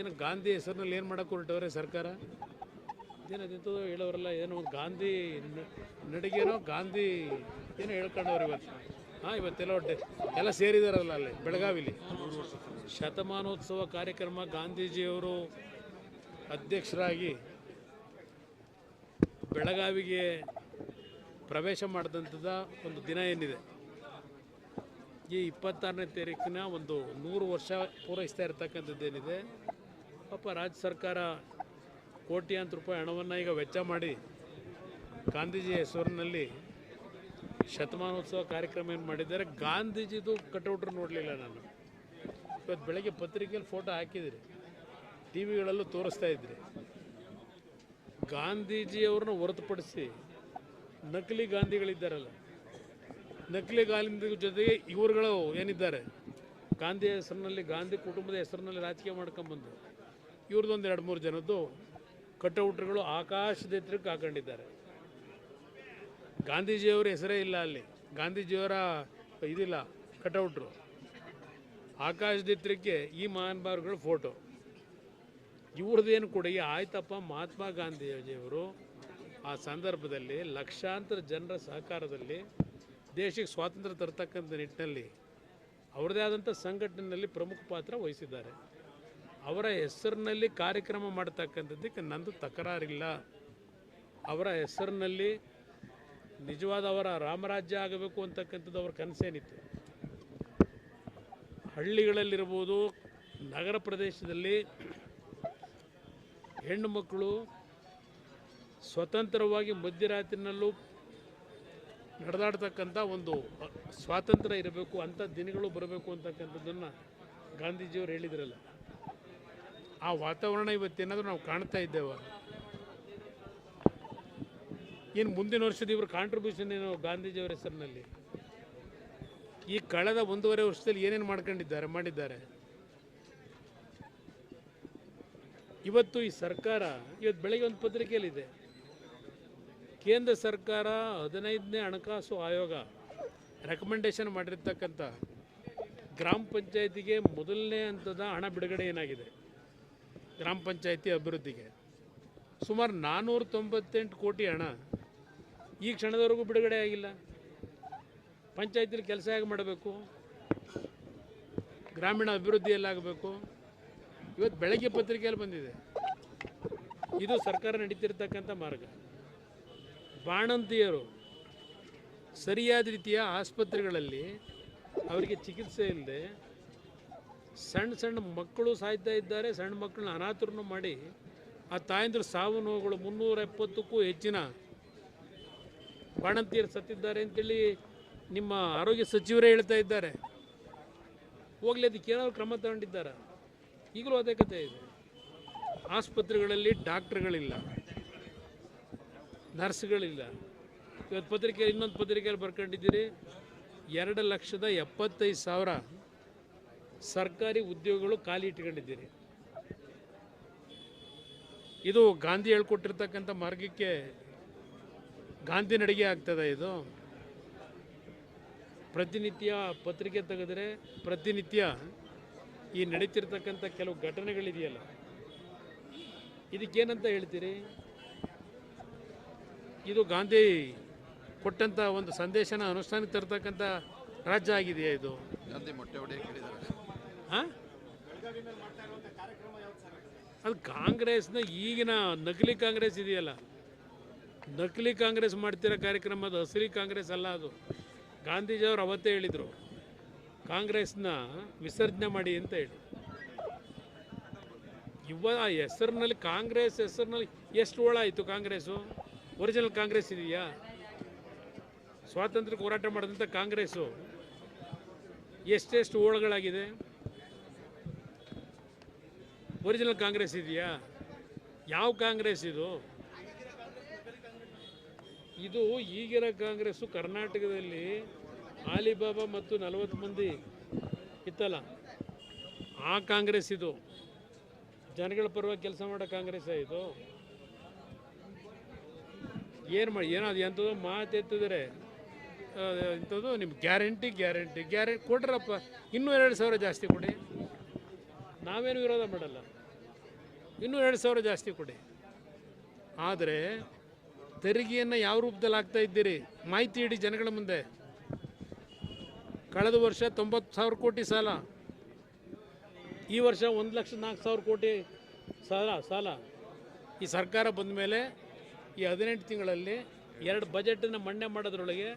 ಏನು ಗಾಂಧಿ ಹೆಸರಿನಲ್ಲಿ ಏನು ಮಾಡಕ್ಕೆ ಹೊರಟವ್ರೆ ಸರ್ಕಾರ? ಏನದಿಂತೋ ಹೇಳೋರಲ್ಲ, ಏನು ಒಂದು ಗಾಂಧಿ ನಡಿಗೆನೋ ಗಾಂಧಿ ಏನೋ ಹೇಳ್ಕೊಂಡವ್ರು ಇವತ್ತು. ಹಾಂ, ಇವತ್ತೆಲ್ಲ ಒಟ್ಟೆ ಎಲ್ಲ ಸೇರಿದಾರಲ್ಲ ಅಲ್ಲಿ, ಬೆಳಗಾವಿಲಿ. ಶತಮಾನೋತ್ಸವ ಕಾರ್ಯಕ್ರಮ, ಗಾಂಧೀಜಿಯವರು ಅಧ್ಯಕ್ಷರಾಗಿ ಬೆಳಗಾವಿಗೆ ಪ್ರವೇಶ ಮಾಡಿದಂಥದ ಒಂದು ದಿನ ಏನಿದೆ. ಈ ಇಪ್ಪತ್ತಾರನೇ ತಾರೀಕಿನ ಒಂದು ನೂರು ವರ್ಷ ಪೂರೈಸ್ತಾ ಇರ್ತಕ್ಕಂಥದ್ದೇನಿದೆ. ಪಾಪ ರಾಜ್ಯ ಸರ್ಕಾರ ಕೋಟ್ಯಾಂತರ ರೂಪಾಯಿ ಹಣವನ್ನು ಈಗ ವೆಚ್ಚ ಮಾಡಿ ಗಾಂಧೀಜಿ ಹೆಸರಿನಲ್ಲಿ ಶತಮಾನೋತ್ಸವ ಕಾರ್ಯಕ್ರಮ ಏನು ಮಾಡಿದ್ದಾರೆ, ಗಾಂಧೀಜಿದು ಕಟೌಟ್ರು ನೋಡಲಿಲ್ಲ ನಾನು. ಇವತ್ತು ಬೆಳಗ್ಗೆ ಪತ್ರಿಕೆಯಲ್ಲಿ ಫೋಟೋ ಹಾಕಿದ್ರಿ ಟಿ ವಿಗಳಲ್ಲೂ ತೋರಿಸ್ತಾ ಇದ್ರಿ. ಗಾಂಧೀಜಿಯವ್ರನ್ನ ಹೊರತುಪಡಿಸಿ ನಕಲಿ ಗಾಂಧಿಗಳಿದ್ದಾರಲ್ಲ, ನಕಲಿ ಗಾಂಧಿ ಜೊತೆಗೆ ಇವರುಗಳು ಏನಿದ್ದಾರೆ, ಗಾಂಧಿ ಹೆಸರಿನಲ್ಲಿ, ಗಾಂಧಿ ಕುಟುಂಬದ ಹೆಸರಿನಲ್ಲಿ ರಾಜಕೀಯ ಮಾಡ್ಕೊಂಬಂದು ಇವ್ರದ್ದೊಂದು ಎರಡು ಮೂರು ಜನದ್ದು ಕಟೌಟ್ರುಗಳು ಆಕಾಶದ ಎತ್ತರಕ್ಕೆ ಹಾಕೊಂಡಿದ್ದಾರೆ. ಗಾಂಧೀಜಿಯವ್ರ ಹೆಸರೇ ಇಲ್ಲ ಅಲ್ಲಿ. ಗಾಂಧೀಜಿಯವರ ಇದಿಲ್ಲ ಕಟೌಟ್ರು ಆಕಾಶದ ಎತ್ತರಕ್ಕೆ ಈ ಮಹಾನುಭಾವರುಗಳ ಫೋಟೋ. ಇವ್ರದ್ದೇನು ಕೊಡುಗೆ ಆಯ್ತಪ್ಪ ಮಹಾತ್ಮ ಗಾಂಧೀಜಿಯವರು ಆ ಸಂದರ್ಭದಲ್ಲಿ ಲಕ್ಷಾಂತರ ಜನರ ಸಹಕಾರದಲ್ಲಿ ದೇಶಕ್ಕೆ ಸ್ವಾತಂತ್ರ್ಯ ತರ್ತಕ್ಕಂಥ ನಿಟ್ಟಿನಲ್ಲಿ ಅವರದೇ ಆದಂಥ ಸಂಘಟನೆಯಲ್ಲಿ ಪ್ರಮುಖ ಪಾತ್ರ ವಹಿಸಿದ್ದಾರೆ. ಅವರ ಹೆಸರಿನಲ್ಲಿ ಕಾರ್ಯಕ್ರಮ ಮಾಡ್ತಕ್ಕಂಥದ್ದಕ್ಕೆ ನಂದು ತಕರಾರಿಲ್ಲ. ಅವರ ಹೆಸರಿನಲ್ಲಿ ನಿಜವಾದ ಅವರ ರಾಮರಾಜ್ಯ ಆಗಬೇಕು ಅಂತಕ್ಕಂಥದ್ದು ಅವರ ಕನಸೇನಿತ್ತು. ಹಳ್ಳಿಗಳಲ್ಲಿರ್ಬೋದು, ನಗರ ಪ್ರದೇಶದಲ್ಲಿ ಹೆಣ್ಣು ಮಕ್ಕಳು ಸ್ವತಂತ್ರವಾಗಿ ಮಧ್ಯರಾತ್ರಿನಲ್ಲೂ ನಡೆದಾಡ್ತಕ್ಕಂಥ ಒಂದು ಸ್ವಾತಂತ್ರ್ಯ ಇರಬೇಕು, ಅಂಥ ದಿನಗಳು ಬರಬೇಕು ಅಂತಕ್ಕಂಥದ್ದನ್ನು ಗಾಂಧೀಜಿಯವರು ಹೇಳಿದ್ರಲ್ಲ. ಆ ವಾತಾವರಣ ಇವತ್ತೇನಾದರೂ ನಾವು ಕಾಣ್ತಾ ಇದ್ದೇವೆ? ಏನು ಮುಂದಿನ ವರ್ಷದ ಇವರು ಕಾಂಟ್ರಿಬ್ಯೂಷನ್ ಏನು ಗಾಂಧೀಜಿಯವರ ಹೆಸರಿನಲ್ಲಿ? ಈ ಕಳೆದ ಒಂದೂವರೆ ವರ್ಷದಲ್ಲಿ ಏನೇನು ಮಾಡ್ಕೊಂಡಿದ್ದಾರೆ, ಮಾಡಿದ್ದಾರೆ? ಇವತ್ತು ಈ ಸರ್ಕಾರ, ಇವತ್ತು ಬೆಳಗ್ಗೆ ಒಂದು ಪತ್ರಿಕೆಯಲ್ಲಿದೆ. ಕೇಂದ್ರ ಸರ್ಕಾರ ಹದಿನೈದನೇ ಹಣಕಾಸು ಆಯೋಗ ರೆಕಮೆಂಡೇಶನ್ ಮಾಡಿರ್ತಕ್ಕಂಥ ಗ್ರಾಮ ಪಂಚಾಯತಿಗೆ ಮೊದಲನೇ ಹಂತದ ಹಣ ಬಿಡುಗಡೆ ಏನಾಗಿದೆ? ಗ್ರಾಮ ಪಂಚಾಯಿತಿ ಅಭಿವೃದ್ಧಿಗೆ. ಸುಮಾರು ನಾನ್ನೂರ ತೊಂಬತ್ತೆಂಟು ಕೋಟಿ ಹಣ ಈ ಕ್ಷಣದವರೆಗೂ ಬಿಡುಗಡೆ ಆಗಿಲ್ಲ. ಪಂಚಾಯತಿಲಿ ಕೆಲಸ ಹೇಗೆ ಮಾಡಬೇಕು? ಗ್ರಾಮೀಣ ಅಭಿವೃದ್ಧಿಯಲ್ಲಾಗಬೇಕು ಇವತ್ತು ಬೆಳಗ್ಗೆ ಪತ್ರಿಕೆಯಲ್ಲಿ ಬಂದಿದೆ. ಇದು ಸರ್ಕಾರ ನಡೀತಿರ್ತಕ್ಕಂಥ ಮಾರ್ಗ. ಬಾಣಂತಿಯರು ಸರಿಯಾದ ರೀತಿಯ ಆಸ್ಪತ್ರೆಗಳಲ್ಲಿ ಅವರಿಗೆ ಚಿಕಿತ್ಸೆ ಇಲ್ಲದೆ ಸಣ್ಣ ಸಣ್ಣ ಮಕ್ಕಳು ಸಾಯ್ತಾ ಇದ್ದಾರೆ, ಸಣ್ಣ ಮಕ್ಕಳನ್ನ ಅನಾಥರನ್ನು ಮಾಡಿ ಆ ತಾಯಂದ್ರ ಸಾವು ನೋವುಗಳು ಮುನ್ನೂರ ಎಪ್ಪತ್ತಕ್ಕೂ ಹೆಚ್ಚಿನ ಬಾಣಂತಿಯರು ಸತ್ತಿದ್ದಾರೆ ಅಂತೇಳಿ ನಿಮ್ಮ ಆರೋಗ್ಯ ಸಚಿವರೇ ಹೇಳ್ತಾ ಇದ್ದಾರೆ. ಹೋಗ್ಲಿ ಅದಕ್ಕೆ ಏನಾದ್ರು ಕ್ರಮ ತಗೊಂಡಿದ್ದಾರೆ? ಈಗಲೂ ಅದೇ ಕಥೆ ಇದೆ. ಆಸ್ಪತ್ರೆಗಳಲ್ಲಿ ಡಾಕ್ಟ್ರುಗಳಿಲ್ಲ, ನರ್ಸ್ಗಳಿಲ್ಲ. ಇವತ್ತು ಪತ್ರಿಕೆಯಲ್ಲಿ ಇನ್ನೊಂದು ಪತ್ರಿಕೆಯಲ್ಲಿ ಬರ್ಕೊಂಡಿದ್ದೀರಿ. ಎರಡು ಲಕ್ಷದ ಎಪ್ಪತ್ತೈದು ಸಾವಿರ ಸರ್ಕಾರಿ ಉದ್ಯೋಗಗಳು ಖಾಲಿ ಇಟ್ಕೊಂಡಿದ್ದೀರಿ. ಇದು ಗಾಂಧಿ ಹೇಳ್ಕೊಟ್ಟಿರ್ತಕ್ಕಂಥ ಮಾರ್ಗಕ್ಕೆ ಗಾಂಧಿ ನಡಿಗೆ ಆಗ್ತದೆ ಇದು. ಪ್ರತಿನಿತ್ಯ ಪತ್ರಿಕೆ ತೆಗೆದರೆ ಪ್ರತಿನಿತ್ಯ ಈ ನಡೀತಿರ್ತಕ್ಕಂಥ ಕೆಲವು ಘಟನೆಗಳಿದೆಯಲ್ಲ. ಇದಕ್ಕೇನಂತ ಹೇಳ್ತೀರಿ? ಇದು ಗಾಂಧಿ ಕೊಟ್ಟಂಥ ಒಂದು ಸಂದೇಶನ ಅನುಷ್ಠಾನಕ್ಕೆ ತರ್ತಕ್ಕಂಥ ರಾಜ್ಯ ಆಗಿದೆಯಾ ಇದು? ಗಾಂಧಿ ಮೊಟ್ಟೆ ಅದು ಕಾಂಗ್ರೆಸ್ನ ಈಗಿನ ನಕಲಿ ಕಾಂಗ್ರೆಸ್ ಇದೆಯಲ್ಲ? ನಕಲಿ ಕಾಂಗ್ರೆಸ್ ಮಾಡ್ತಿರೋ ಕಾರ್ಯಕ್ರಮ ಅದು ಹಸಿರಿ ಕಾಂಗ್ರೆಸ್ ಅಲ್ಲ ಅದು. ಗಾಂಧೀಜಿಯವರು ಅವತ್ತೇ ಹೇಳಿದರು, ಕಾಂಗ್ರೆಸ್ನ ವಿಸರ್ಜನೆ ಮಾಡಿ ಅಂತ ಹೇಳಿ. ಇವ ಆ ಹೆಸರಿನಲ್ಲಿ ಕಾಂಗ್ರೆಸ್ ಹೆಸರಿನಲ್ಲಿ ಎಷ್ಟು ಓಳ ಆಯಿತು ಕಾಂಗ್ರೆಸ್ಸು? ಒರಿಜಿನಲ್ ಕಾಂಗ್ರೆಸ್ ಇದೆಯಾ? ಸ್ವಾತಂತ್ರ್ಯಕ್ಕೆ ಹೋರಾಟ ಮಾಡಿದಂಥ ಕಾಂಗ್ರೆಸ್ಸು ಎಷ್ಟೆಷ್ಟು ಓಳಗಳಾಗಿದೆ ಒರಿಜಿನಲ್ ಕಾಂಗ್ರೆಸ್ ಇದೆಯಾ? ಯಾವ ಕಾಂಗ್ರೆಸ್ ಇದು? ಇದು ಈಗಿನ ಕಾಂಗ್ರೆಸ್ಸು ಕರ್ನಾಟಕದಲ್ಲಿ ಆಲಿಬಾಬಾ ಮತ್ತು ನಲವತ್ತು ಮಂದಿ ಇತ್ತಲ್ಲ? ಆ ಕಾಂಗ್ರೆಸ್ ಇದು. ಜನಗಳ ಪರವಾಗಿ ಕೆಲಸ ಮಾಡೋ ಕಾಂಗ್ರೆಸ್ ಇದು. ಏನು ಮಾಡಿ ಏನೋ ಅದು ಎಂಥದ್ದು ಮಾತು ಎತ್ತಿದ್ರೆ ಇಂಥದ್ದು ನಿಮ್ಮ ಗ್ಯಾರಂಟಿ ಗ್ಯಾರಂಟಿ ಗ್ಯಾರಂಟಿ ಕೊಡ್ರಪ್ಪ. ಇನ್ನೂ ಎರಡು ಸಾವಿರ ಜಾಸ್ತಿ ಕೊಡಿ. ನಾವೇನು ವಿರೋಧ ಮಾಡಲ್ಲ. ಇನ್ನೂ ಎರಡು ಸಾವಿರ ಜಾಸ್ತಿ ಕೊಡಿ. ಆದರೆ ತೆರಿಗೆಯನ್ನು ಯಾವ ರೂಪದಲ್ಲಿ ಹಾಕ್ತಾ ಇದ್ದೀರಿ? ಮಾಹಿತಿ ಇಡಿ ಜನಗಳ ಮುಂದೆ. ಕಳೆದ ವರ್ಷ ತೊಂಬತ್ತು ಸಾವಿರ ಕೋಟಿ ಸಾಲ. ಈ ವರ್ಷ ಒಂದು ಲಕ್ಷ ನಾಲ್ಕು ಸಾವಿರ ಕೋಟಿ ಸಾಲ ಸಾಲ. ಈ ಸರ್ಕಾರ ಬಂದ ಮೇಲೆ ಈ ಹದಿನೆಂಟು ತಿಂಗಳಲ್ಲಿ ಎರಡು ಬಜೆಟನ್ನು ಮಂಡನೆ ಮಾಡೋದ್ರೊಳಗೆ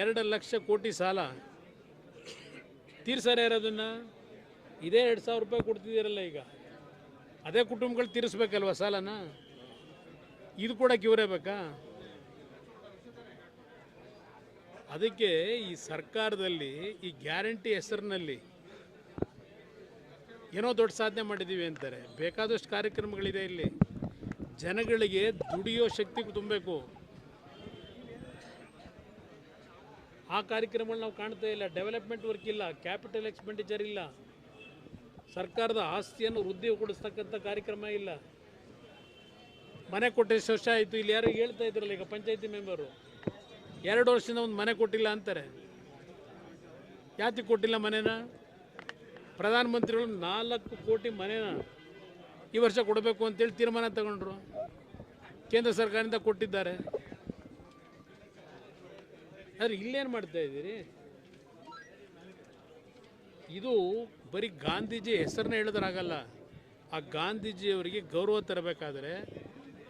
ಎರಡು ಲಕ್ಷ ಕೋಟಿ ಸಾಲ. ತೀರ್ಸಾರ ಯಾರದನ್ನು ಇದೇ ಎರಡು ಸಾವಿರ ರೂಪಾಯಿ ಕೊಡ್ತಿದ್ದೀರಲ್ಲ ಈಗ. ಅದೇ ಕುಟುಂಬಗಳು ತೀರಿಸ್ಬೇಕಲ್ವ ಸಾಲನ? ಇದು ಕೂಡ ಇವರೇ ಬೇಕಾ? ಅದಕ್ಕೆ ಈ ಸರ್ಕಾರದಲ್ಲಿ ಈ ಗ್ಯಾರಂಟಿ ಹೆಸರಿನಲ್ಲಿ ಏನೋ ದೊಡ್ಡ ಸಾಧನೆ ಮಾಡಿದ್ದೀವಿ ಅಂತಾರೆ. ಬೇಕಾದಷ್ಟು ಕಾರ್ಯಕ್ರಮಗಳಿದೆ ಇಲ್ಲಿ. ಜನಗಳಿಗೆ ದುಡಿಯೋ ಶಕ್ತಿ ತುಂಬಬೇಕು. ಆ ಕಾರ್ಯಕ್ರಮಗಳು ನಾವು ಕಾಣ್ತಾ ಇಲ್ಲ. ಡೆವಲಪ್ಮೆಂಟ್ ವರ್ಕ್ ಇಲ್ಲ. ಕ್ಯಾಪಿಟಲ್ ಎಕ್ಸ್ಪೆಂಡಿಚರ್ ಇಲ್ಲ. ಸರ್ಕಾರದ ಆಸ್ತಿಯನ್ನು ವೃದ್ಧಿಗೊಳಿಸ್ತಕ್ಕಂಥ ಕಾರ್ಯಕ್ರಮ ಇಲ್ಲ. ಮನೆ ಕೊಟ್ಟು ಎಷ್ಟು ವರ್ಷ ಆಯಿತು. ಇಲ್ಲಿ ಯಾರು ಹೇಳ್ತಾ ಇದ್ರಲ್ಲ ಈಗ ಪಂಚಾಯತಿ ಮೆಂಬರು. ಎರಡು ವರ್ಷದಿಂದ ಒಂದು ಮನೆ ಕೊಟ್ಟಿಲ್ಲ ಅಂತಾರೆ. ಯಾತಿ ಕೊಟ್ಟಿಲ್ಲ ಮನೇನ? ಪ್ರಧಾನಮಂತ್ರಿಗಳು ನಾಲ್ಕು ಕೋಟಿ ಮನೇನ ಈ ವರ್ಷ ಕೊಡಬೇಕು ಅಂತೇಳಿ ತೀರ್ಮಾನ ತಗೊಂಡ್ರು. ಕೇಂದ್ರ ಸರ್ಕಾರದಿಂದ ಕೊಟ್ಟಿದ್ದಾರೆ. ಆದರೆ ಇಲ್ಲೇನು ಮಾಡ್ತಾ ಇದ್ದೀರಿ? ಇದು ಬರೀ ಗಾಂಧೀಜಿ ಹೆಸರನ್ನ ಹೇಳಿದ್ರಾಗಲ್ಲ. ಆ ಗಾಂಧೀಜಿಯವರಿಗೆ ಗೌರವ ತರಬೇಕಾದ್ರೆ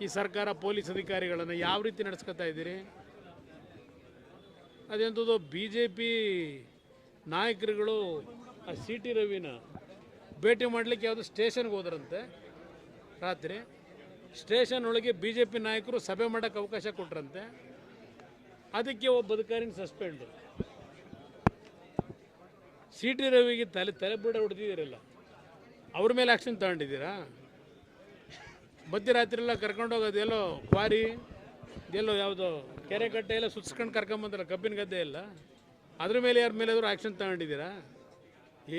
ಈ ಸರ್ಕಾರ ಪೊಲೀಸ್ ಅಧಿಕಾರಿಗಳನ್ನು ಯಾವ ರೀತಿ ನಡೆಸ್ಕೊತಾ ಇದ್ದೀರಿ? ಅದೆಂಥದ್ದು ಬಿ ಜೆ ಪಿ ನಾಯಕರುಗಳು ಆ ಸಿ ಟಿ ರವಿನ ಭೇಟಿ ಮಾಡಲಿಕ್ಕೆ ಯಾವುದೋ ಸ್ಟೇಷನ್ಗೆ ಹೋದ್ರಂತೆ ರಾತ್ರಿ. ಸ್ಟೇಷನ್ ಒಳಗೆ ಬಿ ಜೆ ಪಿ ನಾಯಕರು ಸಭೆ ಮಾಡೋಕ್ಕೆ ಅವಕಾಶ ಕೊಟ್ರಂತೆ. ಅದಕ್ಕೆ ಒಬ್ಬ ಅಧಿಕಾರಿನ ಸಸ್ಪೆಂಡು. ಸಿ ಟಿ ರವಿಗೆ ತಲೆ ತಲೆ ಬುಡ ಹೊಡೆದಿದ್ದೀರಲ್ಲ, ಅವ್ರ ಮೇಲೆ ಆ್ಯಕ್ಷನ್ ತಗೊಂಡಿದ್ದೀರಾ? ಮಧ್ಯರಾತ್ರಿ ಎಲ್ಲ ಕರ್ಕೊಂಡೋಗೋದು ಎಲ್ಲೋ ಕ್ವಾರಿ ಎಲ್ಲೋ ಯಾವುದೋ ಕೆರೆ ಕಟ್ಟೆ ಎಲ್ಲ ಸುತ್ಸ್ಕೊಂಡು ಕರ್ಕೊಂಬಂದ್ರೆ ಕಬ್ಬಿನ ಗದ್ದೆ ಎಲ್ಲ? ಅದ್ರ ಮೇಲೆ ಯಾರ ಮೇಲೆ ಆ್ಯಕ್ಷನ್ ತಗೊಂಡಿದ್ದೀರಾ?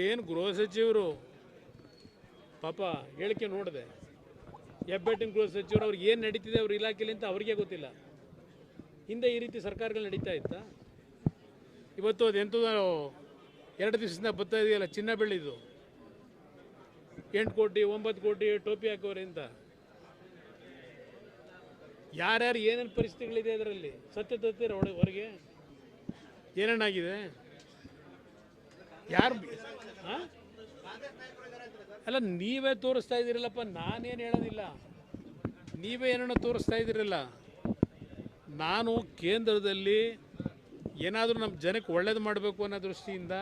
ಏನು ಗೃಹ ಸಚಿವರು, ಪಾಪ ಹೇಳಿಕೆ ನೋಡಿದೆ. ಹೆಬ್ಬೆಟ್ಟಿನ ಗೃಹ ಸಚಿವರು, ಅವ್ರಿಗೆ ಏನು ನಡೀತಿದೆ ಅವ್ರ ಇಲಾಖೆಯಲ್ಲಿ ಅಂತ ಅವ್ರಿಗೆ ಗೊತ್ತಿಲ್ಲ. ಹಿಂದೆ ಈ ರೀತಿ ಸರ್ಕಾರಗಳು ನಡೀತಾ ಇತ್ತಾ? ಇವತ್ತು ಅದು ಎಂಥದೋ ಎರಡು ದಿವಸದಿಂದ ಬರ್ತಾ ಇದೆಯಲ್ಲ, ಚಿನ್ನ ಬೆಳ್ಳಿದು. ಎಂಟು ಕೋಟಿ, ಒಂಬತ್ತು ಕೋಟಿ ಟೋಪಿ ಹಾಕೋರಿ ಅಂತ ಯಾರ್ಯಾರು ಏನೇನು ಪರಿಸ್ಥಿತಿಗಳಿದೆ ಅದರಲ್ಲಿ? ಸತ್ಯ ತತ್ತೀರ ಹೊರಗೆ ಏನೇನಾಗಿದೆ? ಯಾರು ಅಲ್ಲ, ನೀವೇ ತೋರಿಸ್ತಾ ಇದ್ದೀರಲ್ಲಪ್ಪ, ನಾನೇನು ಹೇಳೋದಿಲ್ಲ. ನೀವೇ ಏನನ್ನ ತೋರಿಸ್ತಾ ಇದ್ದೀರಲ್ಲ. ನಾನು ಕೇಂದ್ರದಲ್ಲಿ ಏನಾದರೂ ನಮ್ಮ ಜನಕ್ಕೆ ಒಳ್ಳೇದು ಮಾಡಬೇಕು ಅನ್ನೋ ದೃಷ್ಟಿಯಿಂದ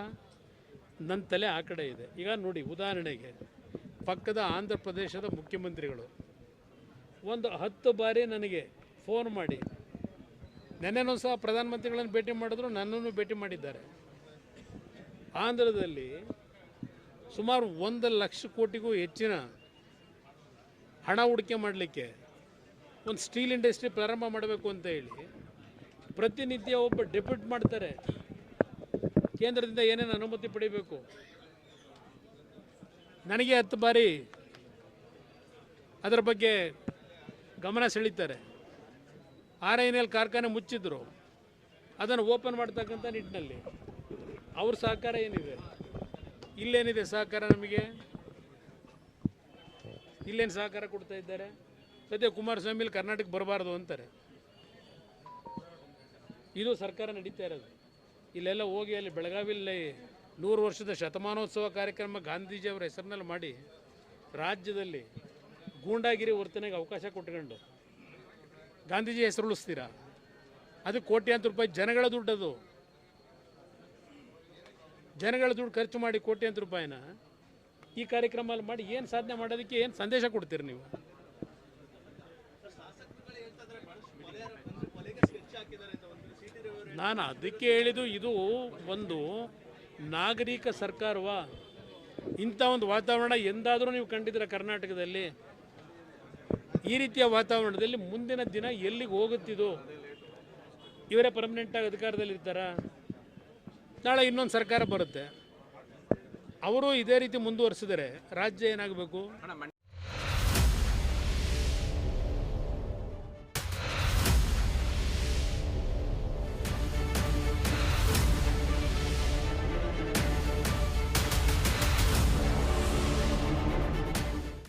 ನನ್ನ ತಲೆ ಆ ಕಡೆ ಇದೆ. ಈಗ ನೋಡಿ, ಉದಾಹರಣೆಗೆ ಪಕ್ಕದ ಆಂಧ್ರ ಪ್ರದೇಶದ ಮುಖ್ಯಮಂತ್ರಿಗಳು. ಒಂದು ಹತ್ತು ಬಾರಿ ನನಗೆ ಫೋನ್ ಮಾಡಿ ನೆನ್ನೆನೂ ಸಹ ಪ್ರಧಾನಮಂತ್ರಿಗಳನ್ನು ಭೇಟಿ ಮಾಡಿದ್ರು, ನನ್ನನ್ನು ಭೇಟಿ ಮಾಡಿದ್ದಾರೆ. ಆಂಧ್ರದಲ್ಲಿ ಸುಮಾರು ಒಂದು ಲಕ್ಷ ಕೋಟಿಗೂ ಹೆಚ್ಚಿನ ಹಣ ಹೂಡಿಕೆ ಮಾಡಲಿಕ್ಕೆ ಒಂದು ಸ್ಟೀಲ್ ಇಂಡಸ್ಟ್ರಿ ಪ್ರಾರಂಭ ಮಾಡಬೇಕು ಅಂತ ಹೇಳಿ ಪ್ರತಿನಿತ್ಯ ಒಬ್ಬ ಡೆಪ್ಯೂಟ್ ಮಾಡ್ತಾರೆ. ಕೇಂದ್ರದಿಂದ ಏನೇನು ಅನುಮತಿ ಪಡಿಬೇಕು? ನನಗೆ ಹತ್ತು ಬಾರಿ ಅದರ ಬಗ್ಗೆ ಗಮನ ಸೆಳೀತಾರೆ. ಆರ್ ಐ ಎಲ್ ಕಾರ್ಖಾನೆ ಮುಚ್ಚಿದ್ರು. ಅದನ್ನು ಓಪನ್ ಮಾಡ್ತಕ್ಕಂಥ ನಿಟ್ಟಿನಲ್ಲಿ ಅವ್ರ ಸಹಕಾರ ಏನಿದೆ? ಇಲ್ಲೇನಿದೆ ಸಹಕಾರ ನಮಗೆ? ಇಲ್ಲೇನು ಸಹಕಾರ ಕೊಡ್ತಾ ಇದ್ದಾರೆ? ಸದ್ಯ ಕುಮಾರಸ್ವಾಮಿಲಿ ಕರ್ನಾಟಕ ಬರಬಾರ್ದು ಅಂತಾರೆ. ಇದು ಸರ್ಕಾರ ನಡೀತಾ ಇರೋದು. ಇಲ್ಲೆಲ್ಲ ಹೋಗಿ ಅಲ್ಲಿ ಬೆಳಗಾವಿಯಲ್ಲಿ ನೂರು ವರ್ಷದ ಶತಮಾನೋತ್ಸವ ಕಾರ್ಯಕ್ರಮ ಗಾಂಧೀಜಿ ಅವರ ಹೆಸರಿನಲ್ಲಿ ಮಾಡಿ ರಾಜ್ಯದಲ್ಲಿ ಗೂಂಡಾಗಿರಿ ವರ್ತನೆಗೆ ಅವಕಾಶ ಕೊಟ್ಕೊಂಡು ಗಾಂಧೀಜಿ ಹೆಸರು ಉಳಿಸ್ತೀರಾ ಅದು ಕೋಟ್ಯಾಂತರ ರೂಪಾಯಿ ಜನಗಳ ದುಡ್ಡದು. ಜನಗಳ ದುಡ್ಡು ಖರ್ಚು ಮಾಡಿ ಕೋಟ್ಯಾಂತರ ರೂಪಾಯಿನ ಈ ಕಾರ್ಯಕ್ರಮ ಮಾಡಿ ಏನು ಸಾಧನೆ ಮಾಡೋದಕ್ಕೆ ಏನು ಸಂದೇಶ ಕೊಡ್ತೀರಿ ನೀವು? ನಾನು ಅದಕ್ಕೆ ಹೇಳಿದ್ದು, ಇದು ಒಂದು ನಾಗರಿಕ ಸರ್ಕಾರವ? ಇಂಥ ಒಂದು ವಾತಾವರಣ ಎಂದಾದರೂ ನೀವು ಕಂಡಿದ್ದೀರ ಕರ್ನಾಟಕದಲ್ಲಿ? ಈ ರೀತಿಯ ವಾತಾವರಣದಲ್ಲಿ ಮುಂದಿನ ದಿನ ಎಲ್ಲಿಗೆ ಹೋಗುತ್ತಿದ್ದು? ಇವರೇ ಪರ್ಮನೆಂಟಾಗಿ ಅಧಿಕಾರದಲ್ಲಿರ್ತಾರ? ನಾಳೆ ಇನ್ನೊಂದು ಸರ್ಕಾರ ಬರುತ್ತೆ. ಅವರು ಇದೇ ರೀತಿ ಮುಂದುವರಿಸಿದರೆ ರಾಜ್ಯ ಏನಾಗಬೇಕು?